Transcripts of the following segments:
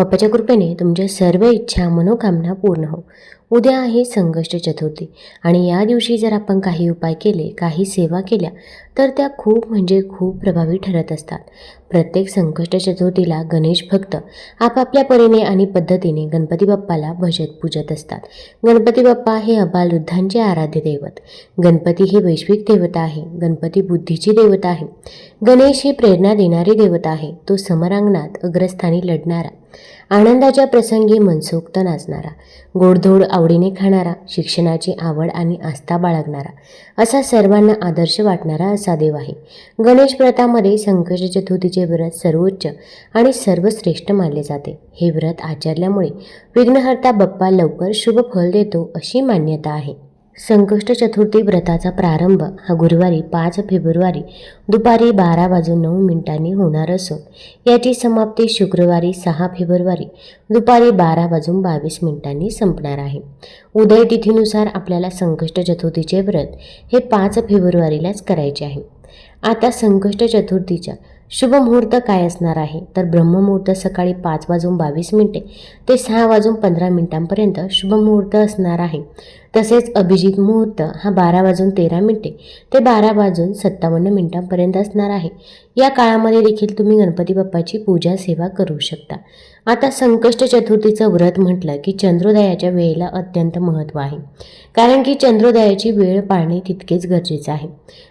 बाप्पाच्या कृपेने तुमच्या सर्व इच्छा मनोकामना पूर्ण हो. उद्या आहे संकष्ट चतुर्थी आणि या दिवशी जर आपण काही उपाय केले काही सेवा केल्या तर त्या खूप म्हणजे खूप प्रभावी ठरत असतात. प्रत्येक संकष्ट चतुर्थीला गणेश भक्त आपापल्या परीने आणि पद्धतीने गणपती बाप्पाला भजत पूजत असतात. गणपती बाप्पा हे अबालवृद्धांचे आराध्य दैवत. गणपती ही वैश्विक देवता आहे गणपती बुद्धीची देवता आहे. गणेश ही प्रेरणा देणारी देवता आहे. तो समरांगणात अग्रस्थानी लढणारा आनंदाच्या प्रसंगी मनसोक्त नाचणारा गोडधोड आवडीने खाणारा शिक्षणाची आवड आणि आस्था बाळगणारा असा सर्वांना आदर्श वाटणारा असा देव आहे. गणेश व्रतामध्ये संकट चतुर्थीचे व्रत सर्वोच्च आणि सर्वश्रेष्ठ मानले जाते. हे व्रत आचरल्यामुळे विघ्नहर्ता बाप्पा लवकर शुभ फल देतो अशी मान्यता आहे. संकष्ट चतुर्थी व्रताचा प्रारंभ हा गुरुवारी पाच फेब्रुवारी दुपारी बारा वाजून नऊ मिनिटांनी होणार असून याची समाप्ती शुक्रवारी सहा फेब्रुवारी दुपारी बारा वाजून बावीस मिनिटांनी संपणार आहे. उदय तिथीनुसार आपल्याला संकष्ट चतुर्थीचे व्रत हे पाच फेब्रुवारीलाच करायचे आहे. आता संकष्ट चतुर्थीच्या शुभ मुहूर्त काय असणार आहे? तर ब्रह्ममुहूर्त सकाळी पाच वाजून बावीस मिनिटे ते सहा वाजून पंधरा मिनिटांपर्यंत शुभ मुहूर्त असणार आहे. तसेच अभिजित मुहूर्त हा बारा वाजून तेरा मिनिटे ते बारा वाजून सत्तावन्न मिनिटांपर्यंत असणार आहे. या काळामध्ये देखील तुम्ही गणपती बाप्पाची पूजा सेवा करू शकता. आता संकष्ट चतुर्थीचं व्रत म्हटलं की चंद्रोदयाच्या वेळेला अत्यंत महत्त्व आहे. कारण की चंद्रोदयाची वेळ पाळणे तितकेच गरजेचं आहे.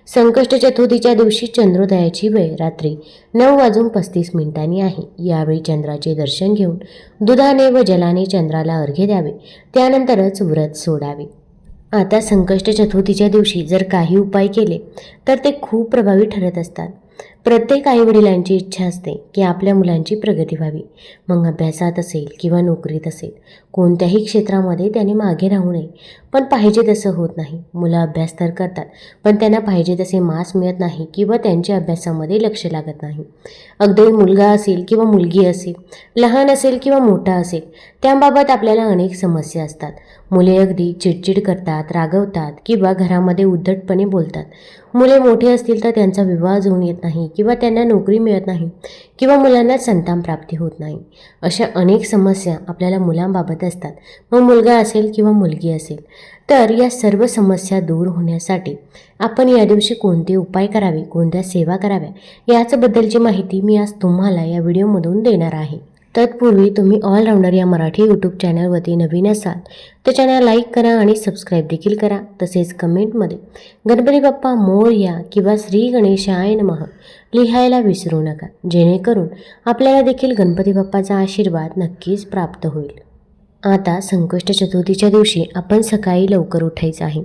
संकष्ट चतुर्थीच्या दिवशी चंद्रोदयाची वेळ रात्री नऊ वाजून पस्तीस मिनिटांनी आहे. यावेळी चंद्राचे दर्शन घेऊन दुधाने व जलाने चंद्राला अर्घ्य द्यावे. त्यानंतरच व्रत सोडावे. आता संकष्ट चतुर्थीच्या दिवशी जर काही उपाय केले तर ते खूप प्रभावी ठरत असतात. प्रत्येक आईवडिलांची इच्छा असते की आपल्या मुलांची प्रगती व्हावी. मग अभ्यासात असेल किंवा नोकरीत असेल कोणत्याही क्षेत्रामध्ये त्याने मागे राहू नये. पण पाहिजे तसं होत नाही. मुलं अभ्यास तर करतात पण त्यांना पाहिजे तसे मार्क्स मिळत नाही किंवा त्यांच्या अभ्यासामध्ये लक्ष लागत नाही. अगदी मुलगा असेल किंवा मुलगी असेल लहान असेल किंवा मोठा असेल त्याबाबत आपल्याला अनेक समस्या असतात. मुले अगदी चिडचिड करतात रागवतात किंवा घरामध्ये उद्धटपणे बोलतात. मुले मोठे असतील तर त्यांचा विवाह होऊन येत नाही किंवा त्यांना नोकरी मिळत नाही किंवा मुलांना संतान प्राप्ती होत नाही. अशा अनेक समस्या आपल्याला मुलांबाबत असतात. मग मुलगा असेल किंवा मुलगी असेल तर या सर्व समस्या दूर होण्यासाठी आपण या दिवशी कोणते उपाय करावे कोणत्या सेवा कराव्या याचबद्दलची माहिती मी आज तुम्हाला या व्हिडिओमधून देणार आहे. तत्पूर्वी तुम्ही ऑलराऊंडर या मराठी यूट्यूब चॅनलवरती नवीन असाल तर चॅनल लाईक करा आणि सबस्क्राईब देखील करा. तसेच कमेंटमध्ये गणपती बाप्पा मोर या किंवा श्री गणेशाय नमः लिहायला विसरू नका. जेणेकरून आपल्याला देखील गणपती बाप्पाचा आशीर्वाद नक्कीच प्राप्त होईल. आता संकष्ट चतुर्थीच्या दिवशी आपण सकाळी लवकर उठायचं आहे.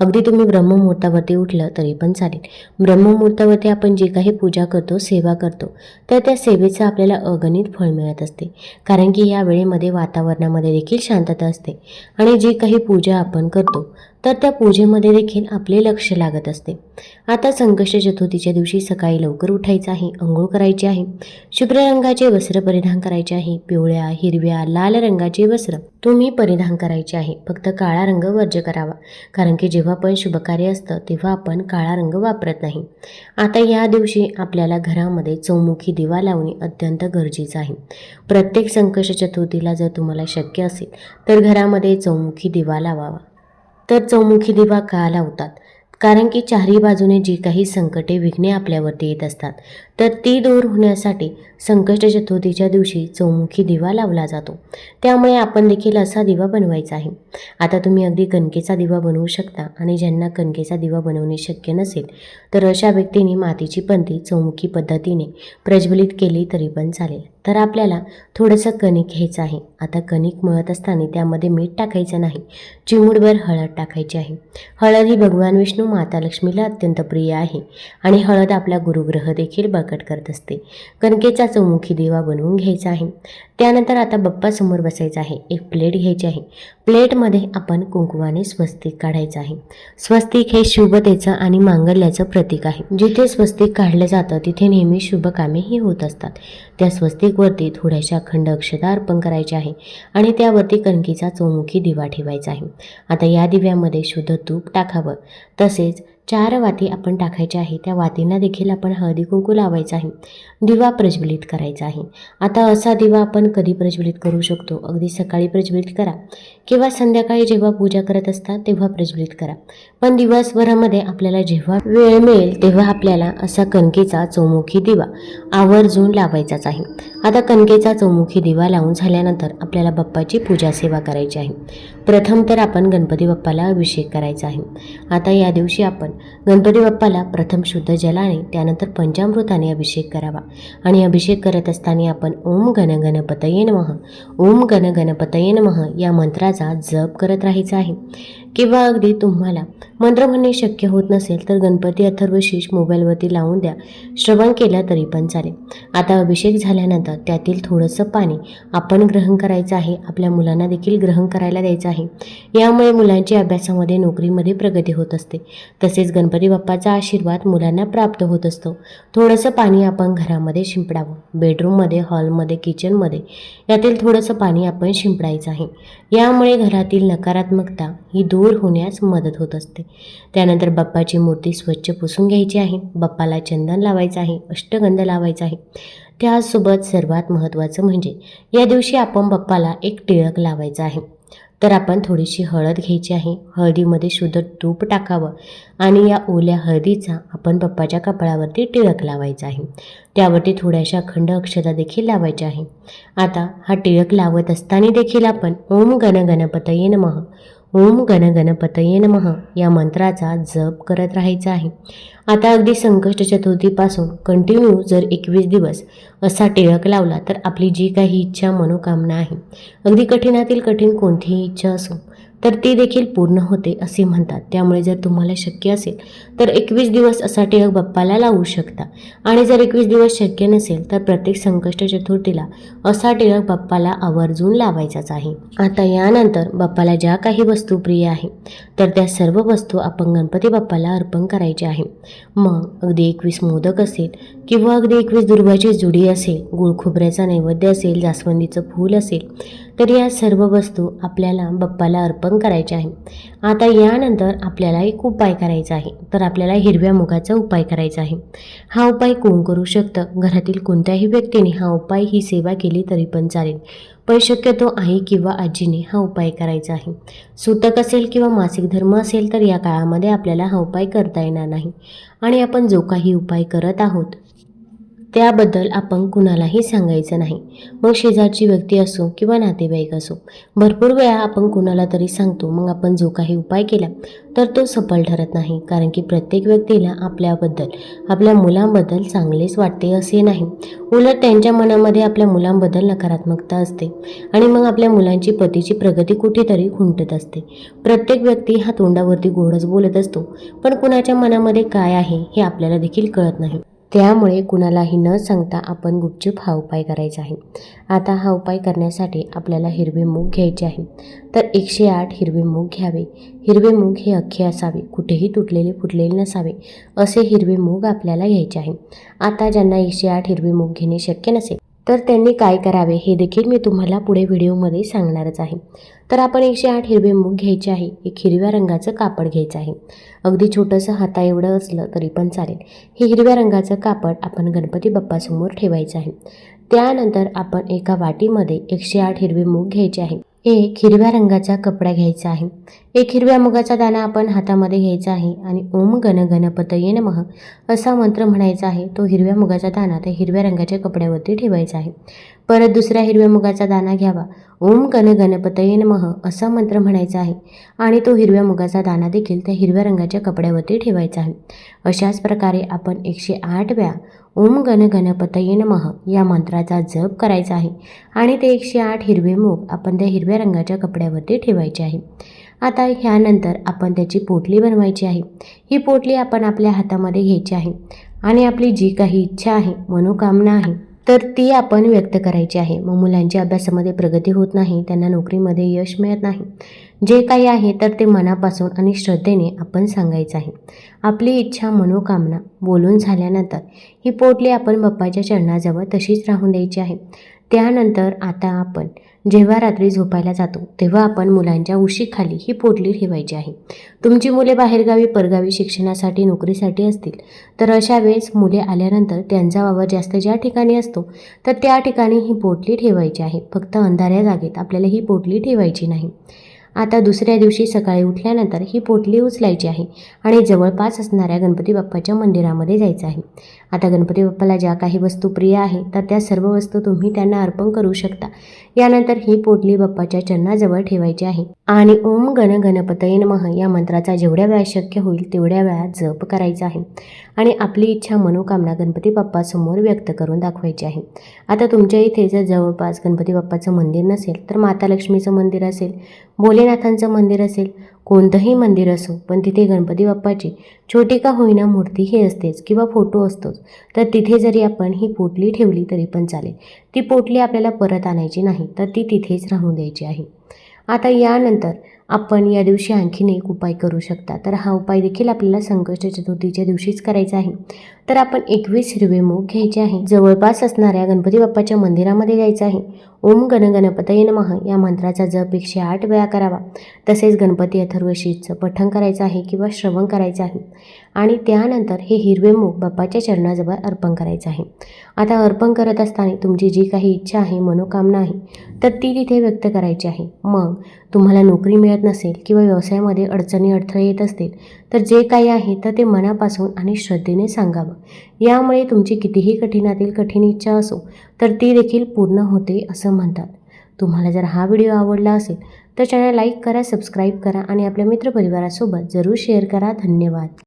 अगदी तुम्ही ब्रह्ममुहूर्तावरती उठलं तरी पण चालेल. ब्रह्ममुहूर्तावरती आपण जे काही पूजा करतो सेवा करतो तर त्या सेवेचं आपल्याला अगणित फळ मिळत असते. कारण की या वेळेमध्ये वातावरणामध्ये देखील शांतता असते. आणि जी काही पूजा आपण करतो तर त्या पूजेमध्ये देखील आपले लक्ष लागत असते. आता संकष्ट चतुर्थीच्या दिवशी सकाळी लवकर उठायचं आहे अंघोळ करायची आहे शुभ्र रंगाचे वस्त्र परिधान करायचे आहे पिवळ्या हिरव्या लाल रंगाचे वस्त्र तुम्ही परिधान करायचे आहे. फक्त काळा रंग वर्ज करावा कारण की जेव्हा पण शुभकार्य असतं तेव्हा आपण काळा रंग वापरत नाही. आता या दिवशी आपल्याला घरामध्ये चौमुखी दिवा लावणे अत्यंत गरजेचं आहे. प्रत्येक संकष्ट चतुर्थीला जर तुम्हाला शक्य असेल तर घरामध्ये चौमुखी दिवा लावावा. तर चौमुखी दिवा का लावतात कारण की चारही बाजूने जी काही संकटे विघ्ने आपल्यावरती येत असतात. तर ती दूर होण्यासाठी संकष्ट चतुर्थीच्या दिवशी चौमुखी दिवा लावला जातो. त्यामुळे आपण देखील असा दिवा बनवायचा आहे. आता तुम्ही अगदी कणकेचा दिवा बनवू शकता आणि ज्यांना कणकेचा दिवा बनवणे शक्य नसेल तर अशा व्यक्तीने मातीची पंथी चौमुखी पद्धतीने प्रज्वलित केली तरी पण चालेल. तर आपल्याला थोडंसं कणिक घ्यायचं आहे. आता कणिक मळत असताना त्यामध्ये मीठ टाकायचं नाही चिमूडभर हळद टाकायची आहे. हळद ही भगवान विष्णू माता लक्ष्मीला अत्यंत प्रिय आहे आणि हळद आपला गुरुग्रह देखील बघ प्रकट करत असते. कणकेचा चौमुखी दिवा बनवून घ्यायचा आहे. त्यानंतर आता बाप्पासमोर बसायचा आहे. एक प्लेट घ्यायची आहे. प्लेटमध्ये आपण कुंकुवाने स्वस्तिक काढायचं आहे. स्वस्तिक हे शुभतेचं आणि मांगल्याचं प्रतीक आहे. जिथे स्वस्तिक काढलं जातं तिथे नेहमी शुभ कामेही होत असतात. त्या स्वस्तिकवरती थोड्याशा अखंड अक्षता अर्पण करायचे आहे आणि त्यावरती कणकीचा चौमुखी दिवा ठेवायचा आहे. आता या दिव्यामध्ये शुद्ध तूप टाकावं. तसेच चार वाती आपण टाकायच्या आहे त्या वातींना देखील आपण हळदी कुंकू लावायचा आहे. दिवा प्रज्वलित करायचा आहे. आता असा दिवा आपण कधी प्रज्वलित करू शकतो? अगदी सकाळी प्रज्वलित करा. किंवा संध्याकाळी जेव्हा पूजा करत असतात तेव्हा प्रज्वलित करा. पण दिवसभरामध्ये आपल्याला जेव्हा वेळ मिळेल तेव्हा आपल्याला असा कणकेचा चौमुखी दिवा आवर्जून लावायचाच आहे. आता कणकेचा चौमुखी दिवा लावून झाल्यानंतर आपल्याला बाप्पाची पूजा सेवा करायची आहे. प्रथम तर आपण गणपती बाप्पाला अभिषेक करायचा आहे. आता या दिवशी आपण गणपती बाप्पाला प्रथम शुद्ध जलाने त्यानंतर पंचामृताने अभिषेक करावा. आणि अभिषेक करत असताना आपण ओम गण गणपतये नमः. ओम गण गणपतये नमः या मंत्राचा जप करत राहायचा आहे. किंवा अगदी तुम्हाला मंत्र म्हणणे शक्य होत नसेल तर गणपती अथर्वशीष मोबाईलवरती लावून द्या. श्रवण केला तरी पण चालेल. आता अभिषेक झाल्यानंतर त्यातील थोडंसं पाणी आपण ग्रहण करायचं आहे. आपल्या मुलांना देखील ग्रहण करायला द्यायचं आहे. यामुळे मुलांची अभ्यासामध्ये नोकरीमध्ये प्रगती होत असते. तसेच गणपती बाप्पाचा आशीर्वाद मुलांना प्राप्त होत असतो. थोडंसं पाणी आपण घरामध्ये शिंपडावं. बेडरूममध्ये हॉलमध्ये किचनमध्ये यातील थोडंसं पाणी आपण शिंपडायचं आहे. यामुळे घरातील नकारात्मकता ही दूर होण्यास मदत होत असते. त्यानंतर बाप्पाची मूर्ती स्वच्छ पुसून घ्यायची आहे. बाप्पाला चंदन लावायचं आहे अष्टगंध लावायचा आहे. त्यासोबत सर्वात महत्त्वाचं म्हणजे या दिवशी आपण बाप्पाला एक टिळक लावायचा आहे. तर आपण थोडीशी हळद घ्यायची आहे. हळदीमध्ये शुद्ध तूप टाकावं आणि या ओल्या हळदीचा आपण पप्पाच्या कपाळावरती टिळक लावायचा आहे. त्यावरती थोड्याशा खंड अक्षता देखील लावायच्या आहे. आता हा टिळक लावत असताना देखील आपण ओम गण गणपतये नमः. ओम गण गणपतये नमः. या मंत्राचा जप करत राहायचा आहे. आता अगदी संकष्ट चतुर्थीपासून कंटिन्यू जर एकवीस दिवस असा टिळक लावला तर आपली जी काही इच्छा मनोकामना आहे अगदी कठीणातील कठीण कोणतीही इच्छा असो तर ती देखील पूर्ण होते असे म्हणतात. त्यामुळे जर तुम्हाला शक्य असेल तर एकवीस दिवस असा टिळक बाप्पाला लावू शकता. आणि जर एकवीस दिवस शक्य नसेल तर प्रत्येक संकष्ट चतुर्थीला असा टिळक बाप्पाला आवर्जून लावायचाच आहे. आता यानंतर बाप्पाला ज्या काही वस्तू प्रिय आहे तर त्या सर्व वस्तू आपण गणपती बाप्पाला अर्पण करायच्या आहे. मग अगदी एकवीस मोदक असेल किंवा अगदी एकवीस दुर्वाची जुडी असेल गुळ खोबऱ्याचा नैवेद्य असेल जास्वंदीचं फूल असेल तर या सर्व वस्तू आपल्याला बाप्पाला अर्पण करायच्या आहे. आता यानंतर आपल्याला एक उपाय करायचा आहे. तर आपल्याला हिरव्या मुगाचा उपाय करायचा आहे. हा उपाय कोण करू शकतं? घरातील कोणत्याही व्यक्तीने हा उपाय ही सेवा केली तरी पण चालेल. पण शक्यतो आई किंवा आजीने हा उपाय करायचा आहे. सूतक असेल किंवा मासिक धर्म असेल तर या काळामध्ये आपल्याला हा उपाय करता येणार नाही. आणि आपण जो काही उपाय करत आहोत त्याबद्दल आपण कुणालाही सांगायचं नाही. मग शेजारची व्यक्ती असो किंवा नातेवाईक असो भरपूर वेळा आपण कुणाला तरी सांगतो मग आपण जो काही उपाय केला तर तो सफल ठरत नाही. कारण की प्रत्येक व्यक्तीला आपल्याबद्दल आपल्या मुलांबद्दल चांगलेच वाटते असे नाही. उलट त्यांच्या मनामध्ये आपल्या मुलांबद्दल नकारात्मकता असते आणि मग आपल्या मुलांची पतीची प्रगती कुठेतरी खुंटत असते. प्रत्येक व्यक्ती हा तोंडावरती गोडच बोलत असतो पण कुणाच्या मनामध्ये काय आहे हे आपल्याला देखील कळत नाही. त्यामुळे कुणालाही न सांगता आपण गुपचूप हा उपाय करायचा आहे. आता हा उपाय करण्यासाठी आपल्याला हिरवे मूग घ्यायचे आहे. तर एकशे आठ हिरवे मूग घ्यावे. हिरवे मूग हे अख्खे असावे. कुठेही तुटलेले फुटलेले नसावे. असे हिरवे मूग आपल्याला घ्यायचे आहे. आता ज्यांना एकशे आठ हिरवे मूग घेणे शक्य नसेल तर त्यांनी काय करावे हे देखील मी तुम्हाला पुढे व्हिडिओमध्ये सांगणारच आहे. तर आपण एकशे आठ हिरवे मूग घ्यायचे आहे. एक हिरव्या रंगाचं कापड घ्यायचं आहे. अगदी छोटंसं हाता एवढं असलं तरी पण चालेल. हे हिरव्या रंगाचं कापड आपण गणपती बाप्पासमोर ठेवायचं आहे. त्यानंतर आपण एका वाटीमध्ये एकशे आठ हिरवे मूग घ्यायचे आहे. एक हिरव्या रंगाचा कपडा घ्यायचा आहे. एक हिरव्या मुगाचा दाणा आपण हातामध्ये घ्यायचा आहे आणि ओम गण गणपतये नमः असा मंत्र म्हणायचा आहे. तो हिरव्या मुगाचा दाणा त्या हिरव्या रंगाच्या कपड्यावरती ठेवायचा आहे. परत दुसऱ्या हिरव्या मुगाचा दाणा घ्यावा. ओम गण गणपतये नमः असा मंत्र म्हणायचा आहे. आणि तो हिरव्या मुगाचा दाणा देखील त्या हिरव्या रंगाच्या कपड्यावरती ठेवायचा आहे. अशाच प्रकारे आपण एकशे आठ वेळा ओम गण गणपतये नमः या मंत्राचा जप करायचा आहे. आणि ते एकशे आठ हिरवे मूग आपण त्या हिरव्या रंगाच्या कपड्यावरती ठेवायचे आहे. आता ह्यानंतर आपण त्याची पोटली बनवायची आहे. ही पोटली आपण आपल्या हातामध्ये घ्यायची आहे. आणि आपली जी काही इच्छा आहे मनोकामना आहे तर ती आपण व्यक्त करायची आहे. मग मुलांची अभ्यासामध्ये प्रगती होत नाही त्यांना नोकरीमध्ये यश मिळत नाही. जे काही आहे तर ते मनापासून आणि श्रद्धेने आपण सांगायचं आहे. आपली इच्छा मनोकामना बोलून झाल्यानंतर ही पोटली आपण बाप्पाच्या चरणाजवळ तशीच राहून द्यायची आहे. त्यानंतर आता आपण जेव्हा रात्री झोपायला जातो तेव्हा आपण मुलांच्या उशीखाली ही पोटली ठेवायची आहे. तुमची मुले बाहेरगावी परगावी शिक्षणासाठी नोकरीसाठी असतील तर अशा वेळेस मुले आल्यानंतर त्यांचा वावर जास्त ज्या ठिकाणी असतो तर त्या ठिकाणी ही पोटली ठेवायची आहे. फक्त अंधाऱ्या जागेत आपल्याला ही पोटली ठेवायची नाही. आता दुसऱ्या दिवशी सकाळी उठल्यानंतर ही पोटली उचलायची आहे आणि जवळपास असणाऱ्या गणपती बाप्पाच्या मंदिरामध्ये जायचं आहे. आता गणपती बाप्पाला ज्या काही वस्तू प्रिय आहे तर त्या सर्व वस्तू तुम्ही त्यांना अर्पण करू शकता. यानंतर ही पोटली बाप्पाच्या चरणाजवळ ठेवायची आहे. आणि ओम गण गणपतये नमः या मंत्राचा जेवढ्या वेळा शक्य होईल तेवढ्या वेळा जप करायचा आहे. आणि आपली इच्छा मनोकामना गणपती बाप्पासमोर व्यक्त करून दाखवायची आहे. आता तुमच्या इथे जर जवळपास गणपती बाप्पाचं मंदिर नसेल तर माता लक्ष्मीचं मंदिर असेल बोले भोलेनाथांचं मंदिर असेल कोणतंही मंदिर असो पण तिथे गणपती बाप्पाची. छोटी का होईना मूर्ती ही असतेच किंवा फोटो असतोच तर तिथे जरी आपण ही पोटली ठेवली तरी पण चालेल. ती पोटली आपल्याला परत आणायची नाही तर ती तिथेच राहून द्यायची आहे. आता यानंतर आपण या दिवशी आणखीन एक उपाय करू शकता. तर हा उपाय देखील आपल्याला संकष्ट चतुर्थीच्या दिवशीच करायचा आहे. तर आपण एकवीस हिरवे मूग घ्यायचे आहे. जवळपास असणाऱ्या गणपती बाप्पाच्या मंदिरामध्ये जायचं आहे. ओम गण गणपतय नमः या मंत्राचा जप एकशे आठ वेळा करावा. तसेच गणपती अथर्वशीचं पठण करायचं आहे किंवा श्रवण करायचं आहे. आणि त्यानंतर हे हिरवे मूग बाप्पाच्या चरणाजवळ अर्पण करायचं आहे. आता अर्पण करत असताना तुमची जी काही इच्छा आहे मनोकामना आहे तर ती तिथे व्यक्त करायची आहे. मग तुम्हाला नोकरी मिळत नसेल किंवा व्यवसायामध्ये अडचणी अडथळे येत असतील तर जे काही आहे तर ते मनापासून आणि श्रद्धेने सांगावं. यामुळे तुमची कितीही कठीणातील कठीण इच्छा असो तर ती देखील पूर्ण होते असं म्हणतात. तुम्हाला जर हा व्हिडिओ आवडला असेल तर चॅनल लाईक करा सबस्क्राईब करा आणि आपल्या मित्रपरिवारासोबत जरूर शेअर करा. धन्यवाद.